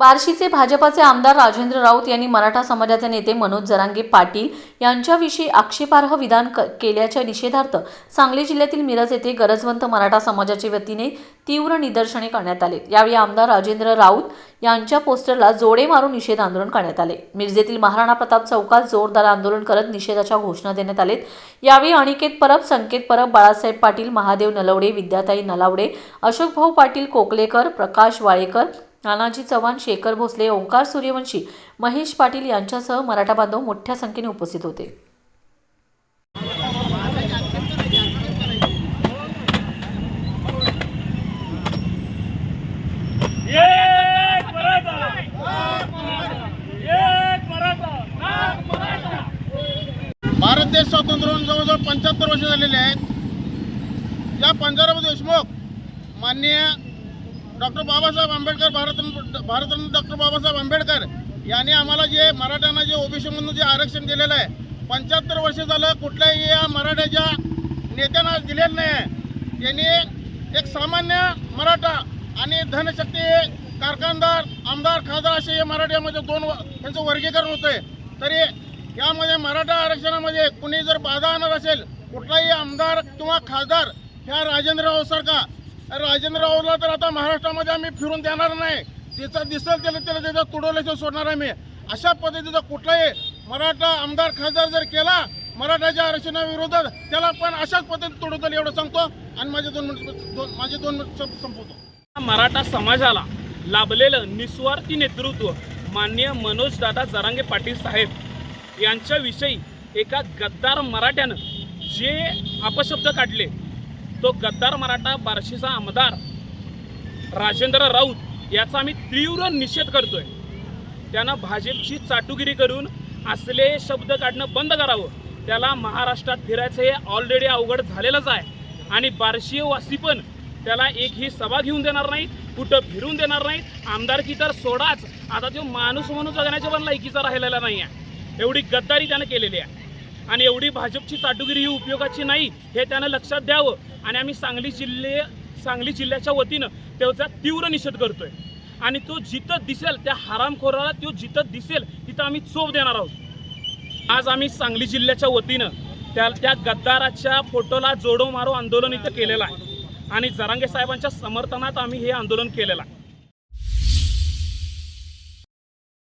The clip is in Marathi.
बार्शीचे भाजपाचे आमदार राजेंद्र राऊत यांनी मराठा समाजाचे नेते मनोज जरांगे पाटील यांच्याविषयी आक्षेपार्ह विधान क- केल्याच्या निषेधार्थ सांगली जिल्ह्यातील मिरज येथे गरजवंत मराठा समाजाच्या वतीने तीव्र निदर्शने करण्यात आले. यावेळी आमदार राजेंद्र राऊत यांच्या पोस्टरला जोडे मारून निषेध आंदोलन करण्यात आले. मिरजेतील महाराणा प्रताप चौकात जोरदार आंदोलन करत निषेधाच्या घोषणा देण्यात आलेत. यावेळी अनिकेत परब संकेत परब बाळासाहेब पाटील महादेव नलवडे विद्याताई नलावडे अशोकभाऊ पाटील कोकलेकर प्रकाश वाळेकर नानाजी चव्हाण शेखर भोसले ओंकार सूर्यवंशी महेश पाटील यांच्यासह मराठा बांधव मोठ्या संख्येने उपस्थित होते. एक मराठा! एक मराठा! भारत देश स्वातंत्र्य होऊन जवळजवळ पंच्याहत्तर वर्ष झालेले आहेत. या पंजाबराव देशमुख माननीय डॉक्टर बाबासाहेब आंबेडकर भारतरत्न भारतरत्न डॉक्टर बाबासाहेब आंबेडकर यांनी आम्हाला जे मराठ्यांना जे ओबीसीमधून जे आरक्षण दिलेलं आहे पंच्याहत्तर वर्ष झालं कुठल्याही या मराठ्याच्या नेत्यांना दिलेलं नाही आहे. त्यांनी एक सामान्य मराठा आणि धनशक्ती कारखानदार आमदार खासदार असे हे मराठ्यामध्ये दोन व- वर्गीकरण होतं तरी यामध्ये मराठा आरक्षणामध्ये कुणी जर बाधा आणत असेल कुठलाही आमदार किंवा खासदार ह्या राजेंद्रराव सारखा राजेंद्ररावला तर आता महाराष्ट्रामध्ये आम्ही फिरून देणार नाही. तिचं दिसेल त्याला त्याला त्याचं तुडवल्याचं सोडणार आहे मी. अशा पद्धतीचा कुठलाही मराठा आमदार खासदार जर केला मराठाच्या आरक्षणाविरोधात त्याला पण अशाच पद्धतीने तुडवतील एवढं सांगतो. आणि माझे दोन मिनिट दोन माझे दोन मिनिट संपवतो. मराठा समाजाला लाभलेलं निस्वार्थी नेतृत्व माननीय मनोज दादा जरांगे पाटील साहेब यांच्याविषयी एका गद्दार मराठ्यानं जे अपशब्द काढले तो गद्दार मराठा बार्शीचा आमदार राजेंद्र राऊत याचा आम्ही तीव्र निषेध करतोय. त्यानं भाजपची चाटुगिरी करून असले शब्द काढणं बंद करावं. त्याला महाराष्ट्रात फिरायचं हे ऑलरेडी अवघड झालेलंच आहे. आणि बार्शीवासी पण त्याला एक ही सभा घेऊन देणार नाहीत कुठं फिरून देणार नाहीत. आमदारकी तर सोडाच. आता तो माणूस म्हणून जगण्याच्या पण लायकीचा राहिलेला नाही आहे एवढी गद्दारी त्यानं केलेली आहे. आणि एवढी भाजपची चाटुगिरी ही उपयोगाची नाही हे त्यानं लक्षात द्यावं. आणि आम्ही सांगली जिल्हे सांगली जिल्ह्याच्या वतीनं त्याचा तीव्र निषेध करतोय. आणि तो जिथं दिसेल त्या हरामखोराला तो जिथं दिसेल तिथं आम्ही चोप देणार आहोत. आज आम्ही सांगली जिल्ह्याच्या वतीनं त्या त्या गद्दाराच्या फोटोला जोडो मारो आंदोलन इथं केलेलं आहे. आणि जरांगे साहेबांच्या समर्थनात आम्ही हे आंदोलन केलेलं आहे.